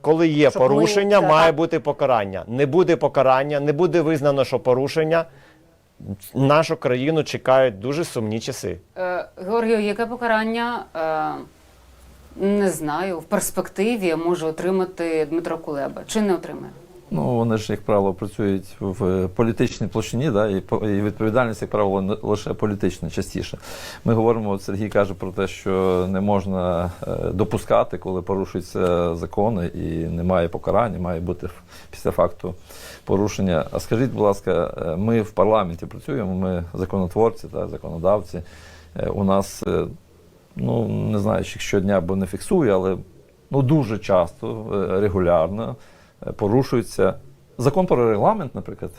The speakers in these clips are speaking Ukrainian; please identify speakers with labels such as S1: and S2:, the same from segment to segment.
S1: Коли є
S2: Щоб ми-
S1: порушення,
S2: так.
S1: має бути покарання. Не буде покарання, не буде визнано, що порушення. Нашу країну чекають дуже сумні часи.
S3: Е, Георгію, яке покарання е, не знаю, в перспективі може отримати Дмитро Кулеба? Чи не отримає?
S4: Ну, вони ж, як правило, працюють в політичній площині, да, і, по- і відповідальність, як правило, лише політична частіше. Ми говоримо, от Сергій каже про те, що не можна е, допускати, коли порушуються закони і немає покарання, має бути після факту порушення. А скажіть, будь ласка, е, ми в парламенті працюємо, ми законотворці та законодавці. Е, У нас, ну не знаю, щодня, бо не фіксую, але ну дуже часто, регулярно порушується закон про регламент, наприклад.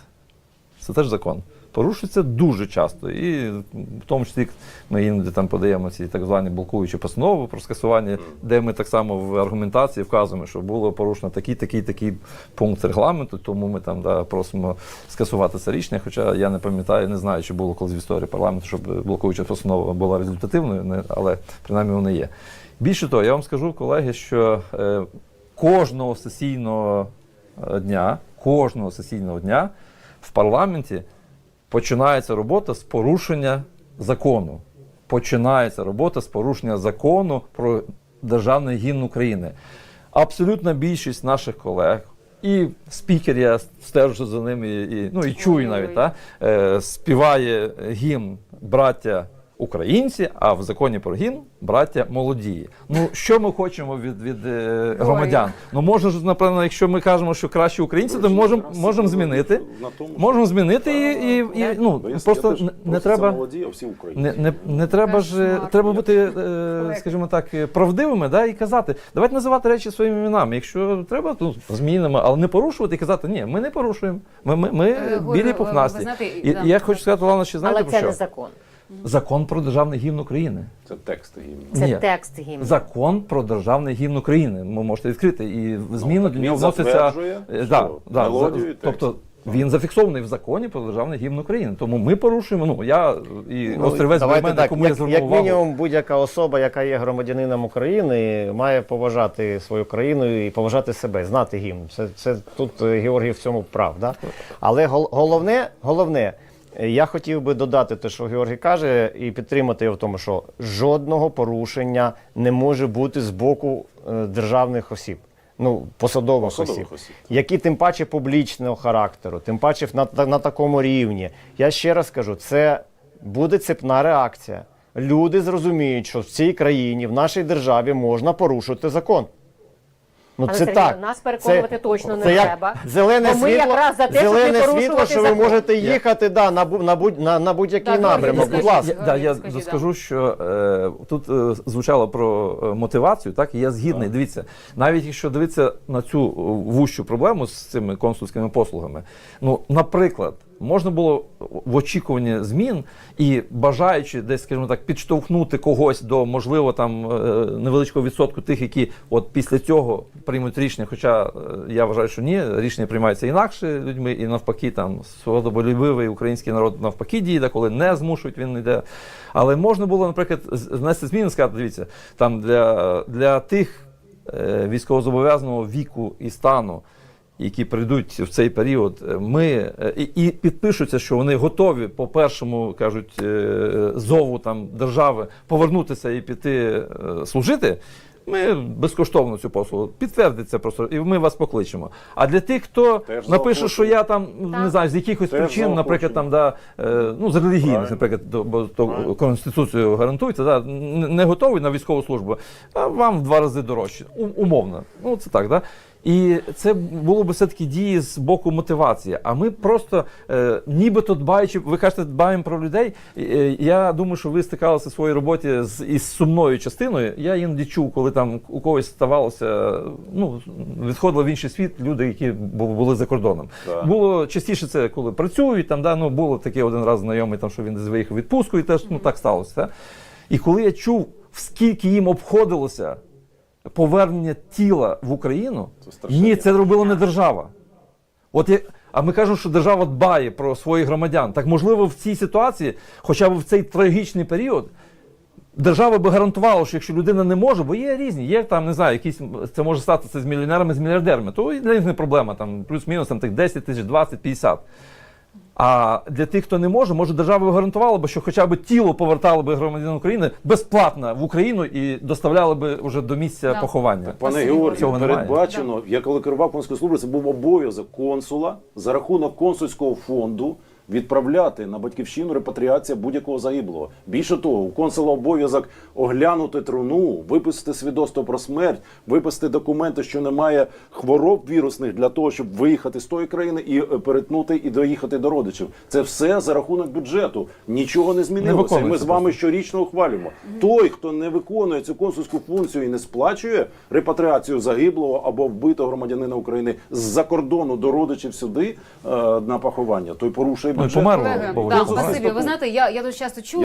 S4: Це теж закон. Порушується дуже часто. І в тому числі ми іноді там подаємо ці так звані блокуючі постанови про скасування, де ми так само в аргументації вказуємо, що було порушено такий, такий, такий пункт регламенту, тому ми там да, просимо скасувати це рішення. Хоча я не пам'ятаю, не знаю, чи було колись в історії парламенту, щоб блокуюча постанова була результативною, але принаймні вона є. Більше того, я вам скажу, колеги, що е, кожного сесійного е, дня, кожного сесійного дня в парламенті починається робота з порушення закону. Починається робота з порушення закону про державний гімн України. Абсолютна більшість наших колег. І спікер, я стежу за ними, і, ну, і чую навіть, та, е, співає гімн браття українці, а в законі про гімн браття молодії. Ну що ми хочемо від, від е, громадян? Ну може ж, напевно, якщо ми кажемо, що краще українці, то можемо можемо змінити.
S5: На тому,
S4: Можемо змінити і, і, і ну просто не, не треба.
S5: молоді, всі українці.
S4: Не, не, не треба ж треба бути, е, скажімо так, е, правдивими, да, і казати. Давайте називати речі своїми іменами. Якщо треба, то змінимо, але не порушувати і казати, ні, ми не порушуємо. Ми, ми, ми
S3: Е,
S4: білі пухнасті. І, і я хочу сказати, Олена, що знаєте
S2: Але
S4: про
S2: це не закон.
S4: Закон про державний гімн України.
S5: Це текст гімну.
S2: Це
S4: Ні.
S2: текст гімну.
S4: Закон про державний гімн України. Ви можете відкрити. І зміну
S5: так
S4: до нього вноситься. е, да, да,
S5: мелодію
S4: за-
S5: і текст.
S4: тобто він зафіксований в законі про державний гімн України. Тому ми порушуємо. Ну я і
S1: Ну,
S4: острівець
S1: давайте
S4: Бремен,
S1: так,
S4: якому я
S1: як,
S4: звернув
S1: як
S4: увагу.
S1: мінімум, будь-яка особа, яка є громадянином України, має поважати свою країну і поважати себе, знати гімн. Це, це тут е, Георгій в цьому прав. Да? Але гол- головне, головне, я хотів би додати те, що Георгій каже, і підтримати його в тому, що жодного порушення не може бути з боку е, державних осіб. Ну, посадових,
S5: Посадових
S1: осіб,
S5: осіб.
S1: які тим паче публічного характеру, тим паче на, на такому рівні. Я ще раз кажу, це буде цепна реакція. Люди зрозуміють, що в цій країні, в нашій державі можна порушити закон. Ну
S2: Але,
S1: це
S2: Сергій,
S1: так.
S2: нас переконувати точно не
S1: це як
S2: треба.
S1: Зелене
S2: Бо ми
S1: світло,
S2: якраз за те, щоб не
S1: світло,
S2: порушувати
S1: що ви
S2: закон.
S1: можете їхати да, на, бу- на, будь- на, на будь-який
S3: Так,
S1: напрямок. Будь ласка.
S4: Я, да, я
S3: Скажіть,
S4: скажу, що е, тут е, звучало про е, мотивацію, так і я згідний. Дивіться, навіть якщо дивитися на цю е, вущу проблему з цими консульськими послугами, ну, наприклад, можна було в очікуванні змін і бажаючи десь, скажімо так, підштовхнути когось до можливо там е, невеличкого відсотку тих, які от після цього приймуть рішення. Хоча е, я вважаю, що ні, рішення приймаються інакше людьми, і навпаки, там свободолюбивий український народ навпаки діє, коли не змушують, він йде. Але можна було, наприклад, з- внести зміни, сказати, дивіться, там для, для тих е, військовозобов'язаного віку і стану. Які прийдуть в цей період, е, ми е, і, і підпишуться, що вони готові по першому кажуть е, зову там держави повернутися і піти служити. Ми безкоштовно цю послугу підтвердиться просто, і ми вас покличемо. А для тих, хто
S5: Теж
S4: напише, що я там не знаю, з якихось
S5: Теж
S4: причин, наприклад, там да ну з релігійних, наприклад, бо то
S5: Правильно.
S4: конституцією гарантується, да, не готовий на військову службу, а вам в два рази дорожче. Умовно. Ну це так, да. І це було б все-таки дії з боку мотивації. А ми просто, е, нібито дбаючи, ви кажете, дбаємо про людей. Е, я думаю, що ви стикалися в своїй роботі з із сумною частиною. Я іноді чув, коли там у когось ставалося, ну відходили в інший світ люди, які бу- були за кордоном.
S5: Так.
S4: Було частіше це, коли працюють. Там да, ну було таке один раз знайомий, там що він десь виїхав у відпустку, і теж ну так сталося. Та? І коли я чув, скільки їм обходилося повернення тіла в Україну,
S5: Це
S4: ні, це робила не держава. От я, а ми кажемо, що держава дбає про своїх громадян. Так можливо, в цій ситуації, хоча б в цей трагічний період, Держава би гарантувала, що якщо людина не може, бо є різні, є там, не знаю, якісь це може статися з мільйонерами, з мільярдерами, то і для них не проблема, там плюс-мінус там тих 10 тисяч, 20, 50. А для тих, хто не може, може держава гарантувала би, що хоча б тіло повертало би громадянин України безплатно в Україну і доставляли би вже до місця
S3: Да.
S4: поховання.
S5: Пане. Георгію, передбачено, да. я коли керував консульською службою, це був обов'язок консула за рахунок консульського фонду відправляти на батьківщину репатріація будь-якого загиблого. Більше того, у консула обов'язок оглянути труну, виписати свідоцтво про смерть, виписати документи, що немає хвороб вірусних для того, щоб виїхати з тої країни і е, перетнути і доїхати до родичів. Це все за рахунок бюджету. Нічого не змінилося. І ми з вами щорічно ухвалюємо. Той, хто не виконує цю консульську функцію і не сплачує репатріацію загиблого або вбитого громадянина України з-за кордону до родичів сюди е, на поховання, той порушує
S4: Ну, і померло.
S3: Колеги,
S4: бо.
S3: Ви знаєте, я, я дуже часто чую.